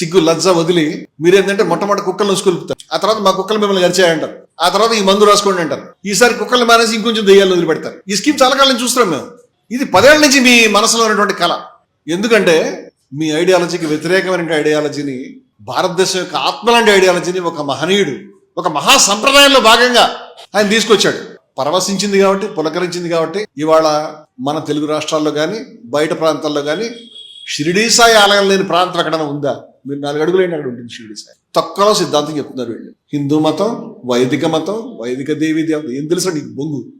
సిగ్గు లజ్జ వదిలి మీరేంటంటే మొట్టమొదటి కుక్కలను స్కూలుపుతారు ఆ తర్వాత మా కుక్కలు మిమ్మల్ని గరిచాయంటారు. ఆ తర్వాత ఈ మందు రాసుకోండి అంటారు. ఈసారి కుక్కలు మానేసి ఇంకొంచెం దెయ్యాలు వదిలిపెడతారు. ఈ స్కీమ్ చాలా కాలం చూస్తున్నాం మేము. ఇది పదేళ్ళ నుంచి మీ మనసులో ఉన్నటువంటి కళ. ఎందుకంటే మీ ఐడియాలజీకి వ్యతిరేకమైన ఐడియాలజీని భారతదేశం యొక్క ఆత్మలాంటి ఐడియాలజీని ఒక మహనీయుడు ఒక మహా సంప్రదాయంలో భాగంగా ఆయన తీసుకొచ్చాడు. పరవశించింది కాబట్టి పులకరించింది కాబట్టి ఇవాళ మన తెలుగు రాష్ట్రాల్లో కానీ బయట ప్రాంతాల్లో కానీ షిరిడీ సాయి ఆలయం లేని ప్రాంతం ఎక్కడైనా ఉందా? మీరు నాలుగు అడుగులు అక్కడ ఉంటుంది షిరిడీ సాయి. తక్కువ సిద్ధాంతం చెప్తున్నారు వీళ్ళు. హిందూ మతం వైదిక మతం వైదిక దేవీ దేవత. ఏం తెలుసా నీకు బొంగు?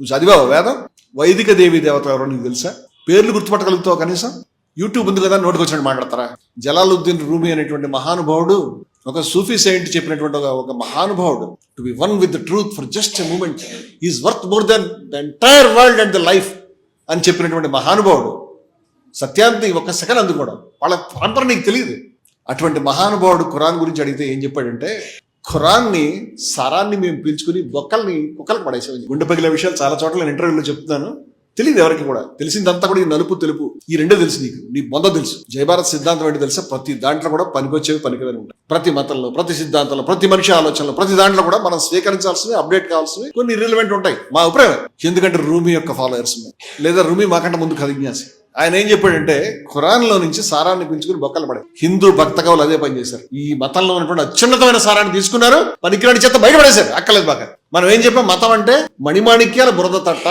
నువ్వు చదివావు వేదం? వైదిక దేవీ దేవత ఎవరో నీకు తెలుసా? పేర్లు గుర్తుపట్టగలుగుతావు కనీసం? యూట్యూబ్ ఉంది కదా నోటికి వచ్చినట్టు మాట్లాడతారా? జలాలుద్దీన్ రూమి అనేటువంటి మహానుభావుడు ఒక సూఫీ సైంట్ చెప్పినటువంటి ఒక- ఒక మహానుభావుడు to be one with the truth for just a moment is worth more than the entire world and the life అని చెప్పినటువంటి మహానుభావుడు సత్యాన్ని ఒక సెకండ్ అందుకోవడం. వాళ్ళ పరంపర నీకు తెలియదు. అటువంటి మహానుభావుడు ఖురాన్ గురించి అడిగితే ఏం చెప్పాడంటే ఖురాన్ని సారాన్ని మేము పీల్చుకుని బొక్కల్ని కుక్కలకు పడేసాం గుండె పగిలే విషయాలు చాలా చోట్ల నేను ఇంటర్వ్యూలో చెప్తున్నాను. తెలియదు ఎవరికి కూడా. తెలిసిందంతా కూడా ఈ నలుపు తెలుపు. ఈ రెండే తెలుసు నీకు. నీ బొంద తెలుసు. జయభారత్ సిద్ధాంతం ఏంటి తెలుసా? ప్రతి దాంట్లో కూడా పనికొచ్చేవి పనికిదని ఉంటాయి. ప్రతి మతంలో ప్రతి సిద్ధాంతంలో ప్రతి మనిషి ఆలోచనలో ప్రతి దాంట్లో కూడా మనం స్వీకరించాల్సినవి అప్డేట్ కావాల్సినవి కొన్ని రిలవెంట్ ఉంటాయి. మా అభిప్రాయం. ఎందుకంటే రూమి యొక్క ఫాలోయర్స్ లేదా రూమి మాకంటే ముందు కదిజ్ఞాసి ఆయన ఏం చెప్పాడంటే ఖురాన్లో నుంచి సారాన్ని పిలుచుకుని బొక్కలు పడే హిందూ భక్త కవులు అదే పని చేశారు. ఈ మతంలో ఉన్నటువంటి అత్యున్నతమైన సారాన్ని తీసుకున్నారు పనికిరాని చెత్త బయటపడేశారు. అక్కలేదు బాగా మనం ఏం చెప్పాం? మతం అంటే మణిమాణిక్యాల బురద తట్ట.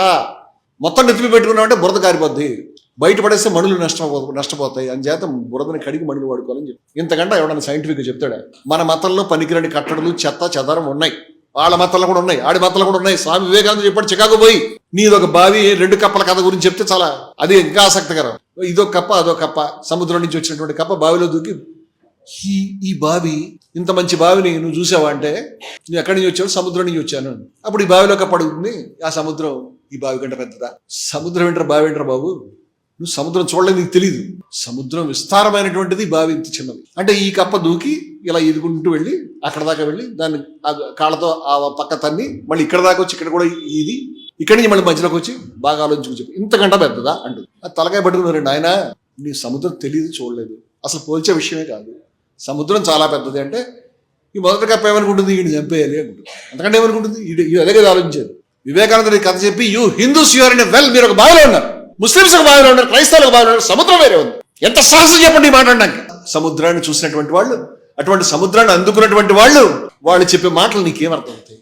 మొత్తం నెత్తిమి పెట్టుకున్నామంటే బురద కారిపోద్ది. బయటపడేస్తే మణులు నష్టపో నష్టపోతాయి. అని చేత బురదని కడిగి మణులు వాడుకోవాలని చెప్పి ఇంతకంటే ఎవడన్నా సైంటిఫిక్ చెప్తాడా? మన మతంలో పనికిరాని కట్టడలు చెత్త చెదారం ఉన్నాయి. వాళ్ళ మతాలు కూడా ఉన్నాయి ఆడి మతాలు కూడా ఉన్నాయి. స్వామి వివేకానంద చెప్పాడు చికాగో పోయి నీదొక బావి రెండు కప్పల కథ గురించి చెప్తే చాలా అది ఇంకా ఆసక్తికరం. ఇదొక కప్ప అదో కప్ప సముద్రం నుంచి వచ్చినటువంటి కప్ప బావిలో దూకి ఈ ఈ బావి ఇంత మంచి బావిని నువ్వు చూసావా? అంటే నువ్వు ఎక్కడి నుంచి వచ్చావు సముద్రం నుంచి వచ్చాను. అప్పుడు ఈ బావిలో కప్ప అడుగుతుంది ఆ సముద్రం ఈ బావి కంటే పెద్దదా? సముద్రం ఏంటారు బావి ఏంటారు బాబు? నువ్వు సముద్రం చూడలేదు నీకు తెలియదు సముద్రం విస్తారమైనటువంటిది బావి ఇంత చిన్నది. అంటే ఈ కప్ప దూకి ఇలా ఈదుకుంటూ వెళ్ళి అక్కడ దాకా వెళ్ళి దాన్ని కాళ్ళతో ఆ పక్క తన్ని మళ్ళీ ఇక్కడ దాకా వచ్చి ఇక్కడ కూడా ఇది ఇక్కడి నుంచి మళ్ళీ మధ్యలోకి వచ్చి బాగా ఆలోచించుకు చెప్పి. ఇంతకంటే పెద్దదా? అంటుంది. ఆ తలకాయ పట్టుకున్నారు ఆయన నీ సముద్రం తెలియదు చూడలేదు. అసలు పోల్చే విషయమే కాదు. సముద్రం చాలా పెద్దది అంటే ఈ మొదటి కప్ప ఏమనుకుంటుంది? ఈయన చంపేయాలి అనుకుంటుంది అంతకంటే ఏమనుకుంటుంది? ఈడు అదే కదా ఆలోచించారు వివేకానందుడి కథ చెప్పి you Hindus you're in well మీరు ఒక బావిలో ఉన్నారు. ముస్లిమ్స్ బాధలు ఉన్నారు క్రైస్తవులు బాధలు ఉన్నారు సముద్రం వేరే ఉంది. ఎంత సాహసం చెప్పండి మాట్లాడడానికి? సముద్రాన్ని చూసినటువంటి వాళ్ళు అటువంటి సముద్రాన్ని అందుకున్నటువంటి వాళ్ళు వాళ్ళు చెప్పే మాటలు నీకేం అర్థమవుతాయి?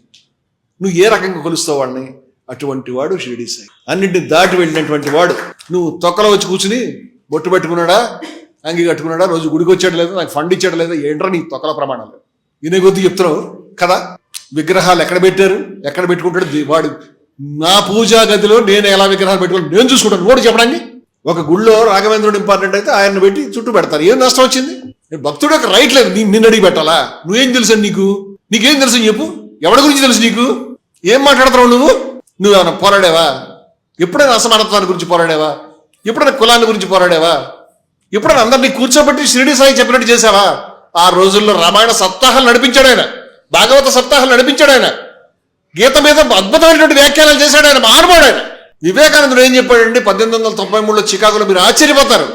నువ్వు ఏ రకంగా కొలుస్తావు వాడిని అటువంటి వాడు షిరిడి సాయి. అన్నింటిని దాటి వెళ్ళినటువంటి వాడు. నువ్వు తొక్కలో వచ్చి కూర్చుని బొట్టు పెట్టుకున్నాడా? అంగి కట్టుకున్నాడా? రోజు గుడికి వచ్చాడు లేదా? నాకు ఫండ్ ఇచ్చాడు లేదా? ఏంట్రా నీ తొక్కల ప్రమాణాలు? వినే కొద్ది చెప్తున్నావు కదా? విగ్రహాలు ఎక్కడ పెట్టారు? ఎక్కడ పెట్టుకుంటాడు? వాడు నా పూజా గదిలో నేను ఎలా విగ్రహాలు పెట్టుకోవాలి నేను చూసుకుంటాను. ఓడి చెప్పడానికి. ఒక గుళ్ళో రాఘవేంద్రుడు ఇంపార్టెంట్ అయితే ఆయన పెట్టి చుట్టూ పెడతారు. ఏం నష్టం వచ్చింది? భక్తుడు ఒక రైట్ లేదు. నీ- నిన్ను అడిగి పెట్టాలా? నువ్వేం తెలుసు నీకు? నీకేం తెలుసు చెప్పు. ఎవడి గురించి తెలుసు నీకు? ఏం మాట్లాడుతున్నావు నువ్వు? నువ్వేమైనా పోరాడావా? ఎప్పుడైనా అసమానత్వాన్ని గురించి పోరాడావా? ఎప్పుడైనా కులాన్ని గురించి పోరాడావా? ఎప్పుడైనా అందరినీ కూర్చోబెట్టి షిరిడి సాయి చెప్పినట్టు చేసావా ఆ రోజుల్లో రామాయణ సప్తాహాలు నడిపించాడు ఆయన. భాగవత సప్తాహాలు నడిపించాడు ఆయన. గీత మీద అద్భుతమైనటువంటి వ్యాఖ్యానాలు చేశాడు ఆయన మహానుభావుడు ఆయన. వివేకానందుడు ఏం చెప్పాడండి? పద్దెనిమిది వందల తొంభై మూడులో చికాగోలో మీరు ఆశ్చర్యపోతారు.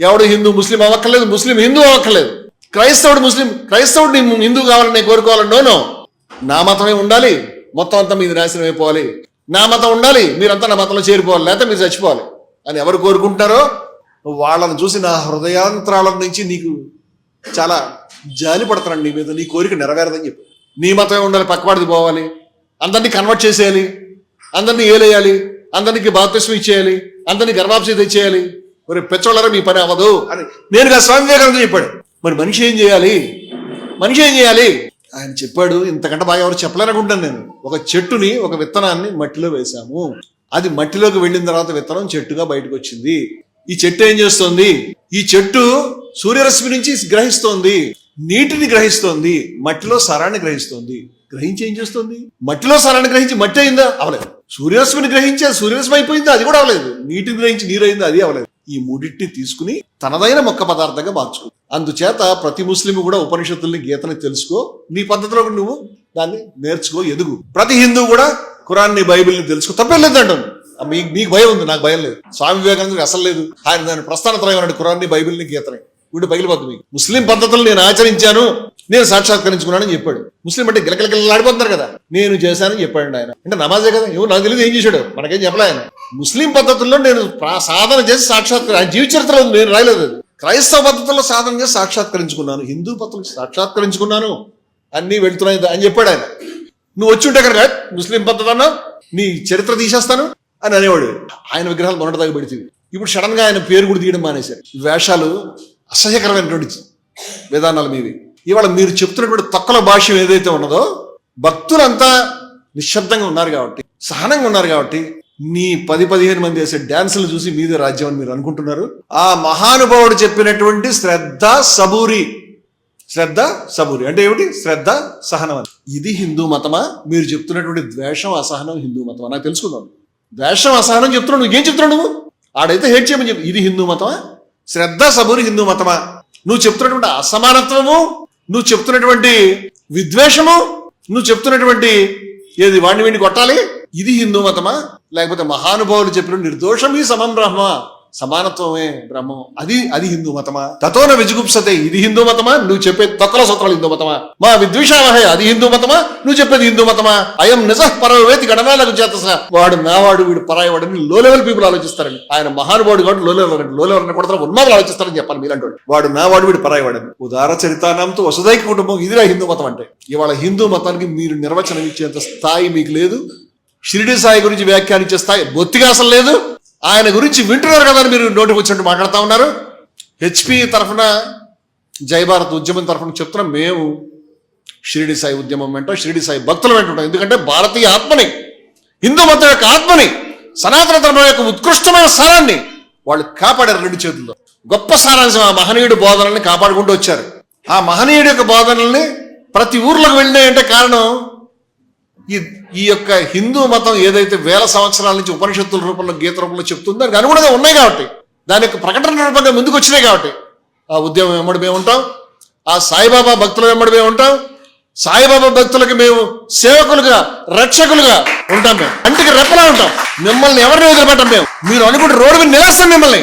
ఎవడు హిందూ ముస్లిం అవ్వక్కర్లేదు ముస్లిం హిందూ అవ్వక్కర్లేదు. క్రైస్తవుడు ముస్లిం క్రైస్తవుడు హిందూ కావాలని నేను కోరుకోవాలని నోనో నా. మతమే ఉండాలి మొత్తం అంతా మీది నాశనం అయిపోవాలి. నా మతం ఉండాలి మీరంతా నా మతంలో చేరిపోవాలి లేకపోతే మీరు చచ్చిపోవాలి అని ఎవరు కోరుకుంటున్నారో వాళ్ళని చూసి నా హృదయాంతరాల నుంచి నీకు చాలా జాలి పడతాను నీ మీద నీ కోరిక నెరవేరదని చెప్పి. నీ మతమే ఉండాలి పక్కవాడిది పోవాలి. అందరినీ కన్వర్ట్ చేసేయాలి. అందరినీ ఏలేయాలి. అందరికి బాప్తిస్వం ఇచ్చేయాలి. అందరినీ గర్భాప్సి తెచ్చేయాలి. మరి పెచ్చోళ్ళరా మీ పని అవ్వదు. అని నేనుగా స్వామి వివేకానంద చెప్పాడు. మరి మనిషి ఏం చేయాలి? మనిషి ఏం చేయాలి? ఆయన చెప్పాడు ఇంతకంటే బాగా ఎవరు చెప్పలేరనుకుంటాను నేను. ఒక చెట్టుని ఒక విత్తనాన్ని మట్టిలో వేశాము. అది మట్టిలోకి వెళ్ళిన తర్వాత విత్తనం చెట్టుగా బయటకు వచ్చింది. ఈ చెట్టు ఏం చేస్తోంది? ఈ చెట్టు సూర్యరశ్మి నుంచి గ్రహిస్తోంది. నీటిని గ్రహిస్తోంది. మట్టిలో సరాన్ని గ్రహిస్తోంది. గ్రహించి ఏం చేస్తుంది? మట్టిలో సరాన్ని గ్రహించి మట్టి అయిందా? అవలేదు. సూర్యరశ్మిని గ్రహించి అది సూర్యరశ్మి అయిపోయిందా అది కూడా అవలేదు. నీటిని గ్రహించి నీరు అయిందా? అది అవలేదు. ఈ మూడింటిని తీసుకుని తనదైన మొక్క పదార్థంగా మార్చుకో అందుచేత ప్రతి ముస్లిం కూడా ఉపనిషత్తుల్ని గీతని తెలుసుకో. నీ పద్ధతిలో నువ్వు దాన్ని నేర్చుకో ఎదుగు. ప్రతి హిందూ కూడా ఖురాన్ని బైబిల్ని తెలుసుకో. తప్పేం లేదంటాను మీకు మీకు భయం ఉంది నాకు భయం లేదు. స్వామి వివేకానందకి అసలు లేదు. ఆయన దాని ప్రస్థానతరం త్రయం ఖురాన్ని బైబిల్ని గీతని. వీడు పగిలిపోతుంది మీకు. ముస్లిం పద్ధతులు నేను ఆచరించాను. నేను సాక్షాత్కరించుకున్నానని చెప్పాడు. ముస్లిం అంటే గిలకిలకిలాడిపోతున్నారు కదా నేను చేశానని చెప్పాడు ఆయన అంటే నమాజే కదా ఏమో నాకు తెలియదు ఏం చేశాడు మనకేం చెప్పలే ఆయన ముస్లిం పద్ధతుల్లో నేను సాధన చేసి సాక్షాత్కరి ఆయన జీవిత చరిత్రలో నేను రాయలేదు క్రైస్తవ పద్ధతుల్లో సాధన చేసి సాక్షాత్కరించుకున్నాను హిందూ పద్ధతులు సాక్షాత్కరించుకున్నాను అన్నీ వెళ్తున్నాయి అని చెప్పాడు ఆయన నువ్వు వచ్చి ఉంటే కనుక ముస్లిం పద్ధతి అన్నా నీ చరిత్ర తీసేస్తాను అని అనేవాడు ఆయన విగ్రహాలు మొన్నటిదాకా పెడితే ఇప్పుడు సడన్గా ఆయన పేరు కూడా తీయడం మానేశారు వేషాలు అసహ్యకరమైనటువంటి విధానాలు మీవి ఇవాళ మీరు చెప్తున్నటువంటి తొక్కల భాష్యం ఏదైతే ఉన్నదో భక్తులంతా నిశ్శబ్దంగా ఉన్నారు కాబట్టి సహనంగా ఉన్నారు కాబట్టి నీ పది పదిహేను మంది వేసే డ్యాన్సులు చూసి మీదే రాజ్యం అని మీరు అనుకుంటున్నారు. ఆ మహానుభావుడు చెప్పినటువంటి శ్రద్ధ సబూరి. శ్రద్ధ సబూరి. అంటే ఏమిటి? శ్రద్ధ సహనం అని. ఇది హిందూ మతమా? మీరు చెప్తున్నటువంటి ద్వేషం అసహనం హిందూ మతమా? నాకు తెలుసుకుందాం ద్వేషం అసహనం చెప్తున్నావు నువ్వు ఏం చెప్తున్నావు నువ్వు? ఆడైతే హేట్ చేయమని చెప్పి. ఇది హిందూ మతమా? శ్రద్ధ సబూరి హిందూ మతమా? నువ్వు చెప్తున్నటువంటి అసమానత్వము నువ్వు చెప్తున్నటువంటి విద్వేషము నువ్వు చెప్తున్నటువంటి ఏది వాణ్ణి వీణ్ణి కొట్టాలి? ఇది హిందూ మతమా? లేకపోతే మహానుభావులు చెప్పిన నిర్దోషం ఈ సమం బ్రహ్మ. సమానత్వమే బ్రహ్మం. అది అది హిందూ మతమా? తతోన విజుగుప్సతే ఇది హిందూ మతమా? నువ్వు చెప్పే తొక్కల సూత్రాలు హిందూ మతమా? మా విద్వేషావహే అది హిందూ మతమా? నువ్వు చెప్పేది హిందూ మతమా? అయం నిజ పరవేతి గణనాలకు చేత వాడు నావాడు వీడు పరాయవాడని లో లెవెల్ పీపుల్ ఆలోచిస్తారని. ఆయన మహానుభావుడు కాబట్టి లో లెవెల్లో లెవెల్ కొడతారు ఉన్మాదులు ఆలోచిస్తారని చెప్పాలి మీలాంటి వాడు. నావాడు వీడు పరాయవాడని. ఉదార చరితానంతో వసుదైక కుటుంబం ఇదిరా హిందూ మతం అంటే. ఇవాళ హిందూ మతానికి మీరు నిర్వచనం ఇచ్చేంత స్థాయి మీకు లేదు. షిరిడి సాయి గురించి వ్యాఖ్యానించే స్థాయి బొత్తిగా అసలు లేదు. ఆయన గురించి వింటున్నారు కదా అని మీరు నోటికి వచ్చినట్టు మాట్లాడుతూ ఉన్నారు. హెచ్పి తరఫున జయభారత్ ఉద్యమం తరఫున చెప్తున్నాం మేము షిరిడి సాయి ఉద్యమం వెంట షిరిడి సాయి భక్తులు వెంట ఉంటాం. ఎందుకంటే భారతీయ ఆత్మని హిందూ మతం యొక్క ఆత్మని సనాతన ధర్మం యొక్క ఉత్కృష్టమైన సారాన్ని వాళ్ళు కాపాడారు రెండు చేతుల్లో. గొప్ప సారాంశం ఆ మహనీయుడి బోధనల్ని కాపాడుకుంటూ వచ్చారు. ఆ మహనీయుడి యొక్క బోధనల్ని ప్రతి ఊర్లోకి వెళ్ళినాయంటే కారణం ఈ ఈ యొక్క హిందూ మతం ఏదైతే వేల సంవత్సరాల నుంచి ఉపనిషత్తుల రూపంలో గీత రూపంలో చెప్తుందో దానికి అనుగుణంగా ఉన్నాయి కాబట్టి. దాని యొక్క ప్రకటన రూపంగా ముందుకు వచ్చినాయి కాబట్టి. ఆ ఉద్యమం వెంబడి మేము ఉంటాం. ఆ సాయిబాబా భక్తుల వెంబడి మేము ఉంటాం. సాయిబాబా భక్తులకి మేము సేవకులుగా రక్షకులుగా ఉంటాం మేము. అంటికి రెప్పలా ఉంటాం. మిమ్మల్ని ఎవరిని వదిలిపెట్టాం మేము? మీరు అనుకుంటే రోడ్డు మీద నిలస్తాం మిమ్మల్ని.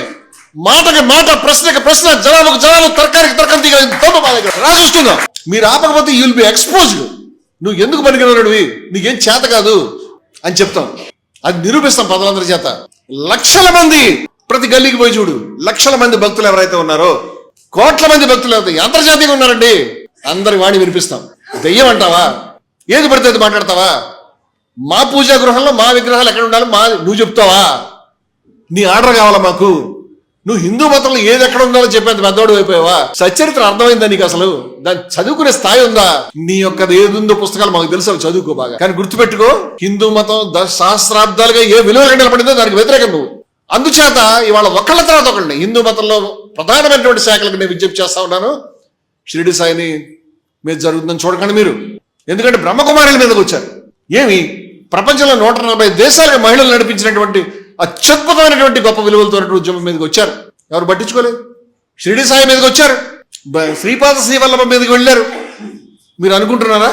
మాటకి మాట ప్రశ్నకి ప్రశ్న జవాబుకు జవాబు తర్కానికి తర్కం తీగ తోపు మా దగ్గర రాసిస్తుందాం మీరు ఆపకపోతే యూల్ బి ఎక్స్పోజ్డ్ నువ్వు ఎందుకు పనికిరాడువి నీకేం చేత కాదు అని చెప్తాం. అది నిరూపిస్తాం పదవందరి చేత. లక్షల మంది ప్రతి గల్లీకి పోయి చూడు. లక్షల మంది భక్తులు ఎవరైతే ఉన్నారో కోట్ల మంది భక్తులు ఎవరైతే అంతర్జాతీయంగా ఉన్నారండి అందరి వాణి వినిపిస్తాం. దెయ్యం అంటావా? ఏది పడితే అది మాట్లాడతావా? మా పూజా గృహంలో మా విగ్రహాలు ఎక్కడ ఉండాలి మా నువ్వు చెప్తావా? నీ ఆర్డర్ కావాలా మాకు? నువ్వు హిందూ మతంలో ఏది ఎక్కడ ఉండాలో చెప్పేంత పెద్దవాడు అయిపోయావా? సచరిత్ర అర్థమైందా నీకు అసలు? దాన్ని చదువుకునే స్థాయి ఉందా? నీ యొక్క ఏది ఉందో పుస్తకాలు మాకు తెలుసు అవి చదువుకో బాగా. కానీ గుర్తుపెట్టుకో హిందూ మతం సహస్రాబ్దాలుగా ఏ విలువ నిలబడిందో దానికి వ్యతిరేకం నువ్వు. అందుచేత ఇవాళ ఒకళ్ళ తర్వాత ఒకళ్ళని హిందూ మతంలో ప్రధానమైనటువంటి శాఖలకు నేను విజ్ఞప్తి చేస్తా ఉన్నాను. షిరిడి సాయిని మీద జరుగుతుందని చూడకండి మీరు. ఎందుకంటే బ్రహ్మకుమారుల మీదకి వచ్చారు. ఏమి? ప్రపంచంలో నూట నలభై దేశాలకు మహిళలు నడిపించినటువంటి అత్యద్భుతమైనటువంటి గొప్ప విలువలతో ఉద్యమం మీదకి వచ్చారు. ఎవరు పట్టించుకోలేదు? షిరిడి సాయి మీదకి వచ్చారు. శ్రీపాద శ్రీవల్లభ మీదకి వెళ్ళారు. మీరు అనుకుంటున్నారా?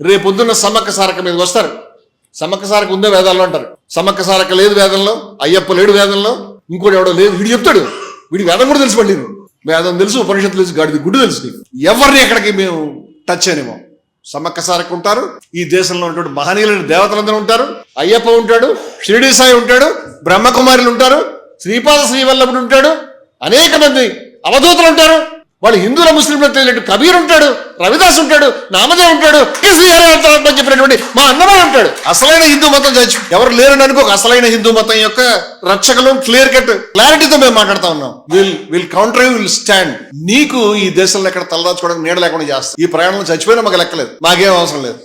రేపొద్దున్న సమ్మక్క సారక మీదకి వస్తారు. సమ్మక్క సారక ఉందే వేదాల్లో అంటారు. సమ్మక్క సారక లేదు వేదంలో అయ్యప్ప లేడు వేదంలో ఇంకోటి ఎవడో లేదు వీడు చెప్తాడు. వీడి వేదం కూడా తెలుసు మళ్ళీ వేదం తెలుసు ఉపనిషత్తు తెలుసు గాడిది గుడ్డు తెలుసు నీకు. ఎవరిని ఎక్కడికి మేము టచ్ చేయనేమో సమ్మక్క సారక ఉంటారు ఈ దేశంలో ఉన్నటువంటి మహనీయులైన దేవతలందరూ ఉంటారు. అయ్యప్ప ఉంటాడు షిరిడి సాయి ఉంటాడు బ్రహ్మకుమారులు ఉంటారు శ్రీపాద శ్రీవల్లభుడు ఉంటాడు అనేక మంది అవధూతలు ఉంటారు. వాళ్ళు హిందువుల ముస్లింలు తెలియనట్టు కబీర్ ఉంటాడు రవిదాస్ ఉంటాడు నామదేవ్ ఉంటాడు కేసీ హరి అంటారు అని చెప్పినటువంటి మా అన్నమయ్య ఉంటాడు. అసలైన హిందూ మతం చచ్చి ఎవరు లేరని అనుకో అసలైన హిందూ మతం యొక్క రక్షకులు క్లియర్ కట్ క్లారిటీతో మేము మాట్లాడుతా ఉన్నాం. Will will counter will stand నీకు ఈ దేశంలో ఎక్కడ తలదాచుకోవడానికి నీడ లేకుండా చేస్తాం. ఈ ప్రయాణంలో చచ్చిపోయినా మాకు లెక్కలేదు. మాకేం అవసరం లేదు.